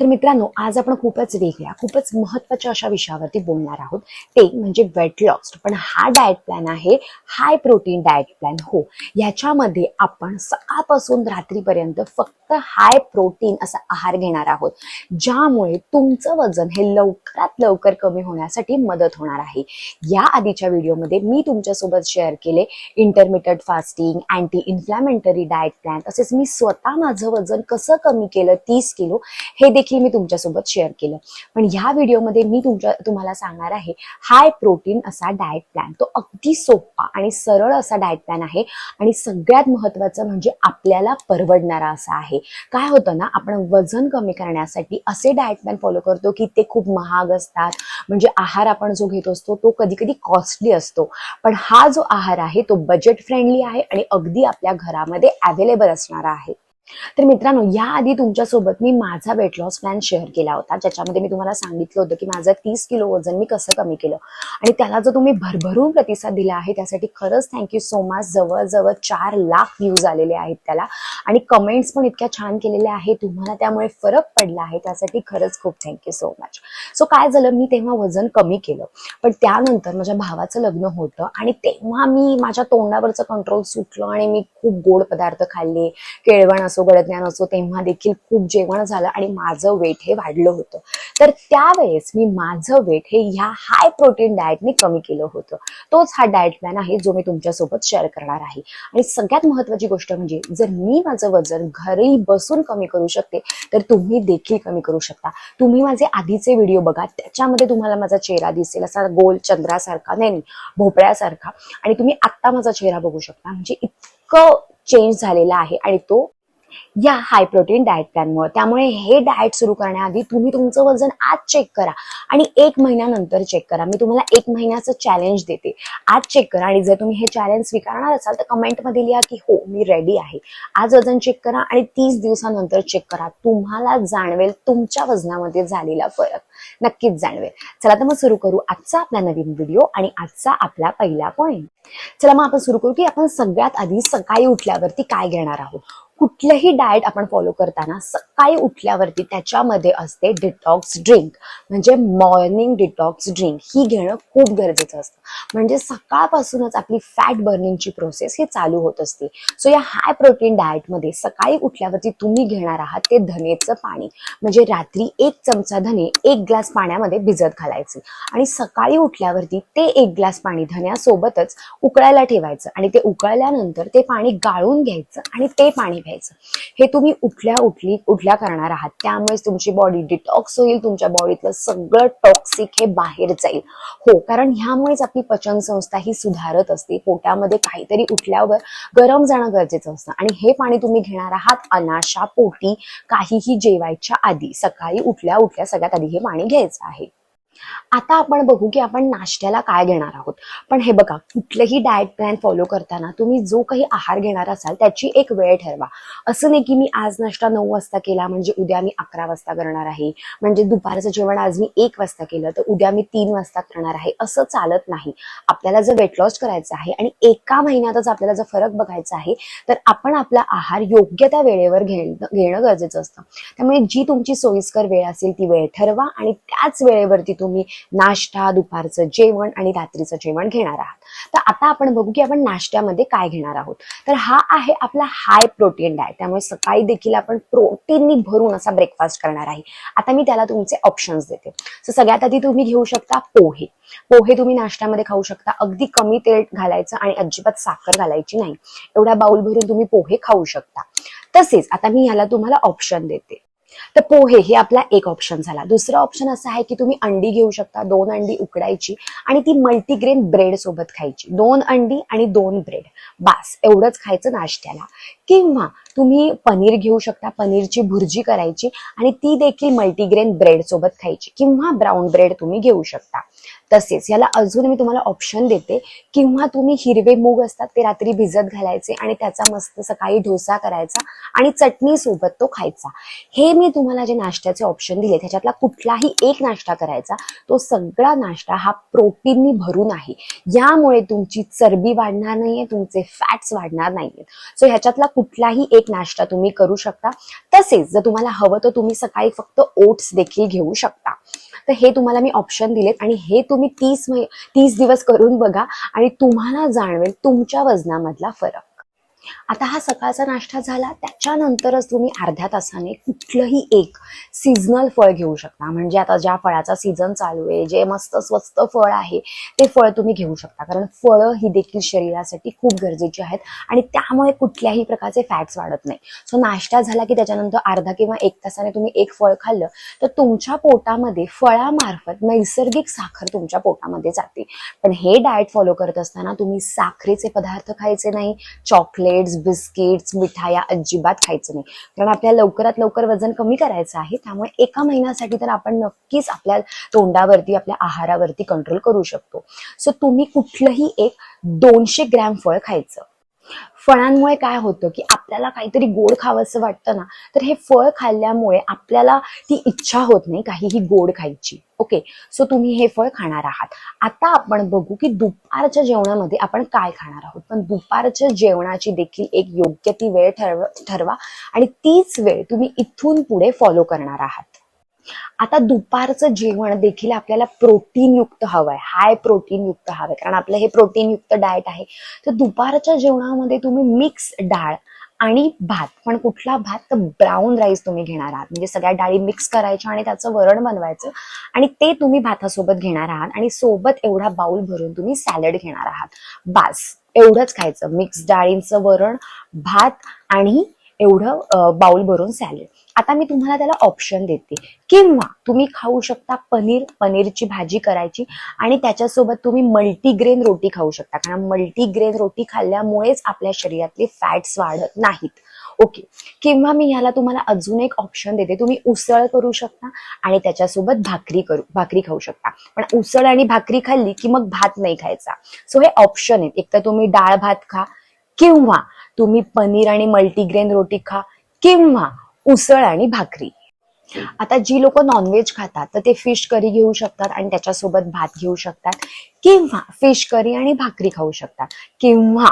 तर मित्रांनो आज आपण खूपच वेगळ्या खूपच महत्त्वाच्या अशा विषयावरती बोलणार आहोत. ते म्हणजे वेट लॉस पण हा डाएट प्लॅन आहे हाय प्रोटीन डाएट प्लॅन हो याच्यामध्ये आपण सकाळपासून रात्रीपर्यंत फक्त हाय प्रोटीन असा आहार घेणार आहोत ज्यामुळे तुमचं वजन हे लवकरात लवकर कमी होण्यासाठी मदत होणार आहे. या आधीच्या व्हिडिओमध्ये मी तुमच्यासोबत शेअर केले intermittent fasting anti inflammatory diet plan तसेच मी स्वतः माझं वजन कसं कमी केलं तीस किलो हे देखील मी तुमच्यासोबत शेअर केलं. पण ह्या व्हिडिओमध्ये मी तुमच्या तुम्हाला सांगणार आहे हाय प्रोटीन असा डाएट प्लॅन तो अगदी सोपा आणि सरळ असा डाएट प्लॅन आहे आणि सगळ्यात महत्वाचं म्हणजे आपल्याला परवडणारा असा आहे. काय होतं ना आपण वजन कमी करण्यासाठी असे डाएट प्लॅन फॉलो करतो की ते खूप महाग असतात. म्हणजे आहार आपण जो घेत असतो तो कधी कधी कॉस्टली असतो. पण हा जो आहार आहे तो बजेट फ्रेंडली आहे आणि अगदी आपल्या घरामध्ये अवेलेबल असणारा आहे. तर मित्रांनो याआधी तुमच्यासोबत मी माझा वेट लॉस प्लॅन शेअर केला होता. ज्याच्यामध्ये मी तुम्हाला सांगितलं होतं की माझं तीस किलो वजन मी कसं कमी केलं. आणि त्याला जो तुम्ही भरभरून प्रतिसाद दिला आहे त्यासाठी खरंच थँक्यू सो मच जवळजवळ चार लाख व्ह्यूज आलेले आहेत त्याला. आणि कमेंट्स पण इतक्या छान केलेल्या आहेत. तुम्हाला त्यामुळे फरक पडला आहे. त्यासाठी खरंच खूप थँक्यू सो मच सो काय झालं? मी तेव्हा वजन कमी केलं. पण त्यानंतर माझ्या भावाचं लग्न होतं आणि तेव्हा मी माझ्या तोंडावरचं कंट्रोल सुटलं आणि मी खूप गोड पदार्थ खाल्ले केळवण असो गडज्ञान असो तेव्हा देखील खूप जेवण झालं आणि माझं वेट हे वाढलं होतं. तर त्यावेळेस मी माझं वेट हे ह्या हाय प्रोटीन डाएटने कमी केलं होतं. तोच हा डाएट प्लॅन आहे जो मी तुमच्यासोबत शेअर करणार आहे. आणि सगळ्यात महत्वाची गोष्ट म्हणजे जर मी माझं वजन घरी बसून कमी करू शकते तर तुम्ही देखील कमी करू शकता. तुम्ही माझे आधीचे व्हिडिओ बघा त्याच्यामध्ये तुम्हाला माझा चेहरा दिसेल असा गोल चंद्रासारखा नाही नाही, भोपळ्यासारखा. आणि तुम्ही आत्ता माझा चेहरा बघू शकता. म्हणजे इतकं चेंज झालेला आहे आणि तो या हाय प्रोटीन डाएट प्लॅनमुळे त्यामुळे हे डाएट सुरू करण्याआधी तुम्ही तुमचं वजन आज चेक करा. आणि एक महिन्यानंतर चेक करा. मी तुम्हाला एक महिन्याचं चॅलेंज देते. आज चेक करा. आणि जर तुम्ही हे चॅलेंज स्वीकारणार असाल तर कमेंटमध्ये लिहा की हो मी रेडी आहे. आज वजन चेक करा आणि तीस दिवसानंतर चेक करा. तुम्हाला जाणवेल तुमच्या वजनामध्ये झालेला फरक. नक्कीच जाणवेल. चला तर मग सुरू करू. आजचा आपला नवीन व्हिडिओ आणि आजचा आपला पहिला पॉईंट चला मग आपण सुरू करू की आपण सगळ्यात आधी सकाळी उठल्यावरती काय घेणार आहोत? कुठलंही डाएट आपण फॉलो करताना सकाळी उठल्यावरती त्याच्यामध्ये असते डिटॉक्स ड्रिंक म्हणजे मॉर्निंग डिटॉक्स ड्रिंक ही घेणं खूप गरजेचं असतं. म्हणजे सकाळपासूनच आपली फॅट बर्निंगची प्रोसेस ही चालू होत असते. सो या हाय प्रोटीन डाएटमध्ये सकाळी उठल्यावरती तुम्ही घेणार आहात ते धनेचं पाणी. म्हणजे रात्री एक चमचा धने एक ग्लास पाण्यामध्ये भिजत घालायचे. आणि सकाळी उठल्यावरती ते एक ग्लास पाणी धन्यासोबतच उकळायला ठेवायचं. आणि ते उकळल्यानंतर ते पाणी गाळून घ्यायचं आणि ते पाणी घ्यायचं. हे तुम्ही उठल्या उठली उठल्या करणार आहात. त्यामुळेच तुमची बॉडी डिटॉक्स होईल तुमच्या बॉडीतलं सगळं टॉक्सिक हे बाहेर जाईल. हो कारण ह्यामुळेच आपली पचन संस्था ही सुधारत असते. पोटामध्ये काहीतरी उठल्यावर गरम जाणं गरजेचं असतं. आणि हे पाणी तुम्ही घेणार आहात अनाशा पोटी काहीही जेवायच्या आधी सकाळी उठल्या उठल्या सगळ्यात आधी हे पाणी घ्यायचं आहे. आता आपण बघू की आपण नाश्त्याला काय घेणार आहोत. पण हे बघा कुठलंही डाएट प्लॅन फॉलो करताना तुम्ही जो काही आहार घेणार असाल त्याची एक वेळ ठरवा. असं नाही की मी आज नाश्ता नऊ वाजता केला म्हणजे उद्या मी अकरा वाजता करणार आहे म्हणजे दुपारचं जेवण आज मी एक वाजता केलं तर उद्या मी तीन वाजता करणार आहे असं चालत नाही. आपल्याला जर वेट लॉस करायचं आहे आणि एका महिन्यातच आपल्याला जर फरक बघायचा आहे तर आपण आपला आहार योग्य त्या वेळेवर घेणं घेणं गरजेचं असतं. त्यामुळे जी तुमची सोयीस्कर वेळ असेल ती वेळ ठरवा आणि त्याच वेळेवरती तुम्ही तुम्ही नाश्ता दुपारचं जेवण आणि रात्रीचं जेवण घेणार आहात. तर आता आपण बघू की आपण नाश्त्यामध्ये काय घेणार आहोत. तर हा आहे आपला हाय प्रोटीन डाएट त्यामुळे सकाळी देखील आपण प्रोटीननी भरून असा ब्रेकफास्ट करणार आहे. आता मी त्याला तुमचे ऑप्शन्स देते. सो सगळ्यात आधी तुम्ही घेऊ शकता पोहे. पोहे तुम्ही नाश्त्यामध्ये खाऊ शकता. अगदी कमी तेल घालायचं आणि अजिबात साखर घालायची नाही. एवढ्या बाउल भरून तुम्ही पोहे खाऊ शकता. तसेच आता मी ह्याला तुम्हाला ऑप्शन देते. तर पोहे हे आपला एक ऑप्शन झाला. दुसरा ऑप्शन असा आहे की तुम्ही अंडी घेऊ शकता दोन अंडी उकडायची आणि ती मल्टीग्रेन ब्रेड सोबत खायची. दोन अंडी आणि दोन ब्रेड बास एवढंच खायचं नाश्त्याला. किंवा तुम्ही पनीर घेऊ शकता पनीरची भुर्जी करायची आणि ती देखील मल्टीग्रेन ब्रेड सोबत खायची किंवा ब्राऊन ब्रेड तुम्ही घेऊ शकता. तसेच याला अजून मी तुम्हाला ऑप्शन देते किंवा तुम्ही हिरवे मूग असतात ते रात्री भिजत घालायचे आणि त्याचा मस्त सकाळी डोसा करायचा आणि चटणी सोबत तो खायचा. हे मी तुम्हाला जे नाश्त्याचे ऑप्शन दिले त्याच्यातला कुठलाही एक नाश्ता करायचा तो सगळा नाश्ता हा प्रोटीननी भरून आहे. यामुळे तुमची चरबी वाढणार नाहीये तुमचे फॅट्स वाढणार नाहीयेत. सो ह्याच्यातला कुठलाही एक नाश्ता तुम्ही करू शकता. तसेच जर तुम्हाला हवं तर तुम्ही सकाळी फक्त ओट्स देखील घेऊ शकता. तर हे तुम्हाला मी ऑप्शन दिलेत आणि हे तुम्ही तीस तीस दिवस करून बघा आणि तुम्हाला जाणवेल तुमच्या वजनामधला फरक. आता हा सकाळचा नाश्ता झाला त्याच्यानंतरच तुम्ही अर्ध्या तासाने कुठलंही एक सीझनल फळ घेऊ शकता. म्हणजे आता ज्या फळाचा सीझन चालू आहे जे मस्त स्वस्त फळ आहे ते फळ तुम्ही घेऊ शकता. कारण फळं ही देखील शरीरासाठी खूप गरजेची आहेत आणि त्यामुळे कुठल्याही प्रकारचे फॅट्स वाढत नाही. सो नाश्ता झाला की त्याच्यानंतर अर्धा किंवा एक तासाने तुम्ही एक फळ खाल्लं तर तुमच्या पोटामध्ये फळामार्फत नैसर्गिक साखर तुमच्या पोटामध्ये जाते. पण हे डाएट फॉलो करत असताना तुम्ही साखरेचे पदार्थ खायचे नाही चॉकलेट चॉकलेट्स बिस्किट्स मिठाया अजिबात खायचं नाही. कारण आपल्याला लवकरात लवकर वजन कमी करायचं आहे त्यामुळे एका महिन्यासाठी तर आपण नक्कीच आपल्या तोंडावरती आपल्या आहारावरती कंट्रोल करू शकतो. सो तुम्ही कुठलंही एक दोनशे ग्रॅम फळ खायचं. फळांमुळे काय होतं की आपल्याला काहीतरी गोड खावंसं वाटतं ना तर हे फळ खाल्ल्यामुळे आपल्याला ती इच्छा होत नाही काहीही गोड खायची. ओके सो तुम्ही हे फळ खाणार आहात. आता आपण बघू की दुपारच्या जेवणामध्ये आपण काय खाणार आहोत. पण दुपारच्या जेवणाची देखील एक योग्य ती वेळ ठरवा आणि तीच वेळ तुम्ही इथून पुढे फॉलो करणार आहात. आता दुपारचं जेवण देखील आपल्याला प्रोटीन युक्त हवंय. हाय प्रोटीन युक्त हवंय. कारण आपलं हे प्रोटीन युक्त डाएट आहे. तर दुपारच्या जेवणामध्ये तुम्ही मिक्स डाळ आणि भात. पण कुठला भात? तर ब्राऊन राईस तुम्ही घेणार आहात. म्हणजे सगळ्या डाळी मिक्स करायच्या आणि त्याचं वरण बनवायचं. आणि ते तुम्ही भातासोबत घेणार आहात. आणि सोबत एवढा बाउल भरून तुम्ही सॅलड घेणार आहात. बास. एवढंच खायचं. मिक्स डाळींचं वरण भात आणि एवढं बाउल भरून सॅलड आता मी तुम्हाला त्याला ऑप्शन देते. किंवा तुम्ही खाऊ शकता पनीर पनीरची भाजी करायची आणि त्याच्यासोबत तुम्ही मल्टीग्रेन रोटी खाऊ शकता. कारण मल्टीग्रेन रोटी खाल्ल्यामुळेच आपल्या शरीरातले फॅट्स वाढत नाहीत. ओके किंवा मी ह्याला तुम्हाला अजून एक ऑप्शन देते. तुम्ही उसळ करू शकता आणि त्याच्यासोबत भाकरी करू भाकरी खाऊ शकता. पण उसळ आणि भाकरी खाल्ली की मग भात नाही खायचा. सो हे ऑप्शन आहेत. एक तर तुम्ही डाळ भात खा किंवा तुम्ही पनीर आणि मल्टीग्रेन रोटी खा किंवा उसळ आणि भाकरी. आता जी लोक नॉनव्हेज खातात तर ते फिश करी घेऊ शकतात आणि त्याच्यासोबत भात घेऊ शकतात. किंवा फिश करी आणि भाकरी खाऊ शकता किंवा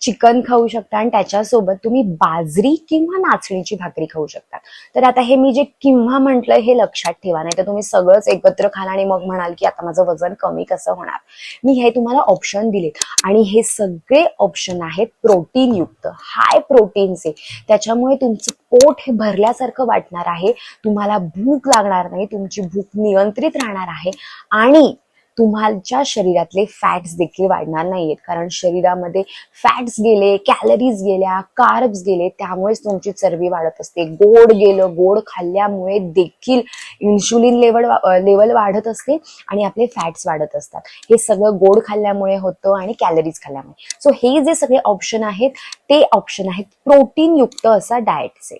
चिकन खाऊ शकता. आणि त्याच्यासोबत तुम्ही बाजरी किंवा नाचणीची भाकरी खाऊ शकता. तर आता हे मी जे किंवा म्हटलंय हे लक्षात ठेवा. नाही तर तुम्ही सगळंच एकत्र खाल आणि मग म्हणाल की आता माझं वजन कमी कसं होणार? मी हे तुम्हाला ऑप्शन दिलेत. आणि हे सगळे ऑप्शन आहेत प्रोटीन युक्त हाय प्रोटीनचे त्याच्यामुळे तुमचं पोट हे भरल्यासारखं वाटणार आहे. तुम्हाला भूक लागणार नाही. तुमची भूक नियंत्रित राहणार आहे. आणि तुमच्या शरीरातले फॅट्स देखील वाढणार नाहीयेत. कारण शरीरामध्ये फॅट्स गेले कॅलरीज गेल्या कार्ब्स गेले त्यामुळेच तुमची चरबी वाढत असते. गोड गेलं गोड खाल्ल्यामुळे देखील इन्शुलिन लेवल लेवल वाढत असते आणि आपले फॅट्स वाढत असतात. हे सगळं गोड खाल्ल्यामुळे होतं आणि कॅलरीज खाल्ल्यामुळे. सो हे जे सगळे ऑप्शन आहेत ते ऑप्शन आहेत प्रोटीनयुक्त असा डाएटचे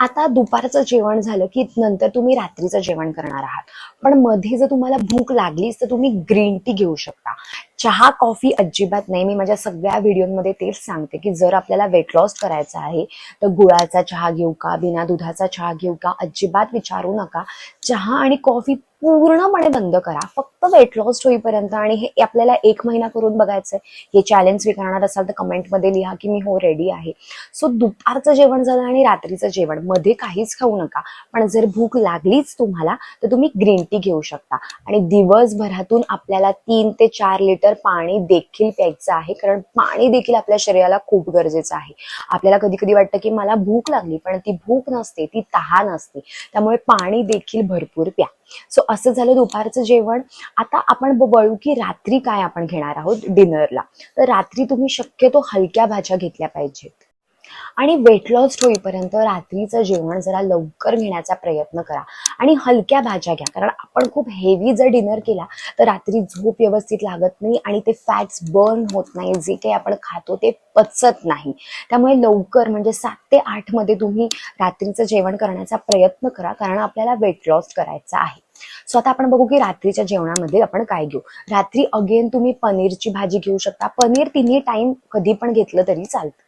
आता दुपारचं जेवण झालं की नंतर तुम्ही रात्रीचं जेवण करणार आहात. पण मध्ये जर तुम्हाला भूक लागलीच तर तुम्ही ग्रीन टी घेऊ शकता. चहा कॉफी अजिबात नाही. मी माझ्या सगळ्या व्हिडिओमध्ये तेच सांगते की जर आपल्याला वेट लॉस करायचा आहे तर गुळाचा चहा घेऊ का बिना दुधाचा चहा घेऊ का अजिबात विचारू नका. चहा आणि कॉफी पूर्णपणे बंद करा. फक्त वेट लॉस होईपर्यंत आणि हे आपल्याला एक महिना करून बघायचंय हे चॅलेंज स्वीकारणार असाल तर कमेंटमध्ये लिहा की मी हो रेडी आहे. सो दुपारचं जेवण झालं आणि रात्रीचं जेवण. मध्ये काहीच खाऊ नका. पण जर भूक लागलीच तुम्हाला तर तुम्ही ग्रीन टी घेऊ शकता. आणि दिवसभरातून आपल्याला तीन ते चार लिटर पाणी देखील प्यायचं आहे. कारण पाणी देखील आपल्या शरीराला खूप गरजेचं आहे. आपल्याला कधी कधी वाटतं की मला भूक लागली पण ती भूक नसते ती तहान असते. त्यामुळे पाणी देखील भरपूर प्या. सो असं झालं दुपारचं जेवण. आता आपण वळू की रात्री काय आपण घेणार आहोत डिनरला. तर रात्री तुम्ही शक्यतो हलक्या भाज्या घेतल्या पाहिजेत. आणि वेट लॉस होईपर्यंत रात्रीचं जेवण जरा लवकर घेण्याचा प्रयत्न करा. आणि हलक्या भाज्या घ्या. कारण आपण खूप हेवी जर डिनर केला तर रात्री झोप व्यवस्थित लागत नाही आणि ते फॅट्स बर्न होत नाही. जे काही आपण खातो ते पचत नाही. त्यामुळे लवकर म्हणजे सात ते आठमध्ये तुम्ही रात्रीचं जेवण करण्याचा प्रयत्न करा कारण आपल्याला वेट लॉस करायचा आहे. सो आता आपण बघू की रात्रीच्या जेवणामध्ये आपण काय घेऊ? रात्री अगेन तुम्ही पनीरची भाजी घेऊ शकता. पनीर तिन्ही टाइम कधी पण घेतलं तरी चालतं.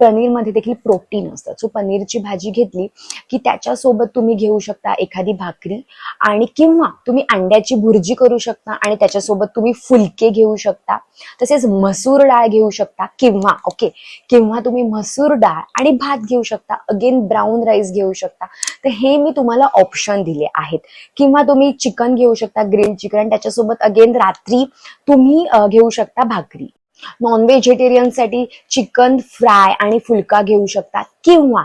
पनीरमध्ये देखील प्रोटीन असतं. सो पनीरची भाजी घेतली की त्याच्यासोबत तुम्ही घेऊ शकता एखादी भाकरी आणि किंवा तुम्ही अंड्याची भुर्जी करू शकता आणि त्याच्यासोबत तुम्ही फुलके घेऊ शकता. तसेच मसूर डाळ घेऊ शकता किंवा ओके किंवा तुम्ही मसूर डाळ आणि भात घेऊ शकता. अगेन ब्राऊन राईस घेऊ शकता. तर हे मी तुम्हाला ऑप्शन दिले आहेत. किंवा तुम्ही चिकन घेऊ शकता ग्रिल चिकन त्याच्यासोबत अगेन रात्री तुम्ही घेऊ शकता भाकरी. नॉन व्हेजिटेरियनसाठी चिकन फ्राय आणि फुलका घेऊ शकता किंवा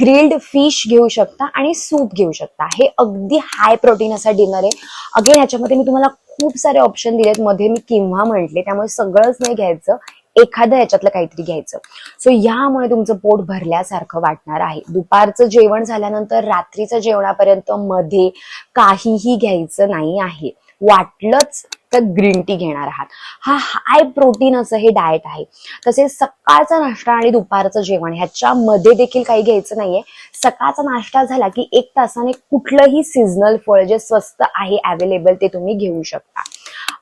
ग्रिल्ड फिश घेऊ शकता आणि सूप घेऊ शकता. हे अगदी हाय प्रोटीन असा डिनर आहे. अगेन याच्यामध्ये मी तुम्हाला खूप सारे ऑप्शन दिलेत. मध्ये मी किंवा म्हटले त्यामुळे सगळंच नाही घ्यायचं. एखादं याच्यातलं काहीतरी घ्यायचं. सो यामुळे तुमचं पोट भरल्यासारखं वाटणार आहे. दुपारचं जेवण झाल्यानंतर रात्रीचं जेवणापर्यंत मध्ये काहीही घ्यायचं नाही आहे. वाटलंच तर ग्रीन टी घेणार आहात. हा हाय प्रोटीन असं हे डाएट आहे. तसेच सकाळचा नाश्ता आणि दुपारचं जेवण ह्याच्यामध्ये देखील काही घ्यायचं नाहीये. सकाळचा नाश्ता झाला की एक तासाने कुठलंही सिजनल फळ जे स्वस्त आहे अवेलेबल ते तुम्ही घेऊ शकता.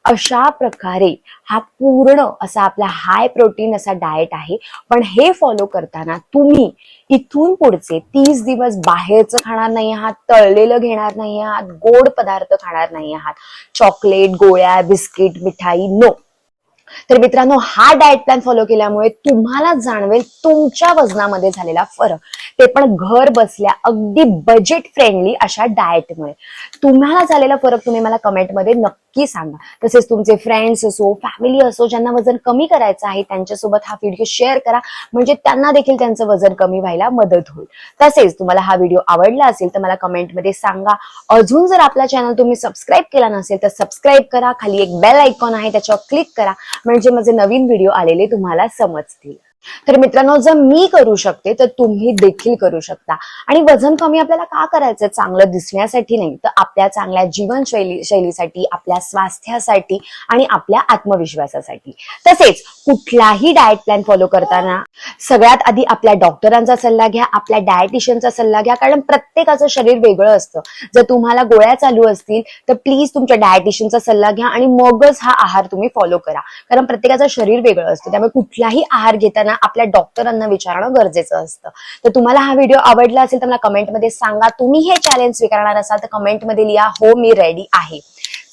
अशा प्रकारे हा पूर्ण असा आपला हाय प्रोटीन असा डाएट आहे. पण हे फॉलो करताना तुम्ही इथून पुढचे तीस दिवस बाहेरचं खाणार नाही आहात तळलेलं घेणार नाही आहात गोड पदार्थ खाणार नाही आहात. चॉकलेट गोळ्या बिस्किट मिठाई नो तर मित्रांनो हा डाएट प्लॅन फॉलो केल्यामुळे तुम्हाला जाणवेल तुमच्या वजनामध्ये झालेला फरक. ते पण घर बसल्या अगदी बजेट फ्रेंडली अशा डाएटमुळे तुम्हाला झालेला फरक तुम्ही मला कमेंटमध्ये नक्की सांगा. तसेच तुमचे फ्रेंड्स असो फॅमिली असो ज्यांना वजन कमी करायचं आहे त्यांच्यासोबत हा व्हिडिओ शेअर करा. म्हणजे त्यांना देखील त्यांचं वजन कमी व्हायला मदत होईल. तसेच तुम्हाला हा व्हिडिओ आवडला असेल तर मला कमेंटमध्ये सांगा. अजून जर आपला चॅनल तुम्ही सबस्क्राईब केला नसेल तर सबस्क्राईब करा. खाली एक बेल आयकॉन आहे त्याच्यावर क्लिक करा. म्हणजे माझे नवीन व्हिडिओ आलेले तुम्हाला समजतील. तर मित्रांनो जर मी करू शकते तर तुम्ही देखील करू शकता. आणि वजन कमी आपल्याला का करायचं चांगलं दिसण्यासाठी नाही. तर आपल्या चांगल्या जीवनशैली शैलीसाठी आपल्या स्वास्थ्यासाठी आणि आपल्या आत्मविश्वासासाठी. तसेच कुठलाही डाएट प्लॅन फॉलो करताना सगळ्यात आधी आपल्या डॉक्टरांचा सल्ला घ्या आपल्या डायटिशियनचा सल्ला घ्या. कारण प्रत्येकाचं शरीर वेगळं असतं. जर तुम्हाला गोळ्या चालू असतील तर प्लीज तुमच्या डायटिशियनचा सल्ला घ्या आणि मगच हा आहार तुम्ही फॉलो करा. कारण प्रत्येकाचं शरीर वेगळं असतं. त्यामुळे कुठलाही आहार घेताना आपल्या डॉक्टरांना विचारणं गरजेचं असतं. तर तुम्हाला हा व्हिडिओ आवडला असेल तर मला कमेंटमध्ये सांगा. तुम्ही हे चॅलेंज स्वीकारणार असाल तर कमेंट मध्ये लिहा हो मी रेडी आहे.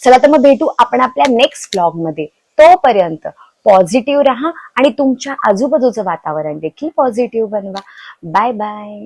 चला तर मग भेटू आपण आपल्या नेक्स्ट ब्लॉगमध्ये. तोपर्यंत पॉझिटिव्ह राहा आणि तुमच्या आजूबाजूचं वातावरण देखील पॉझिटिव्ह बनवा. Bye bye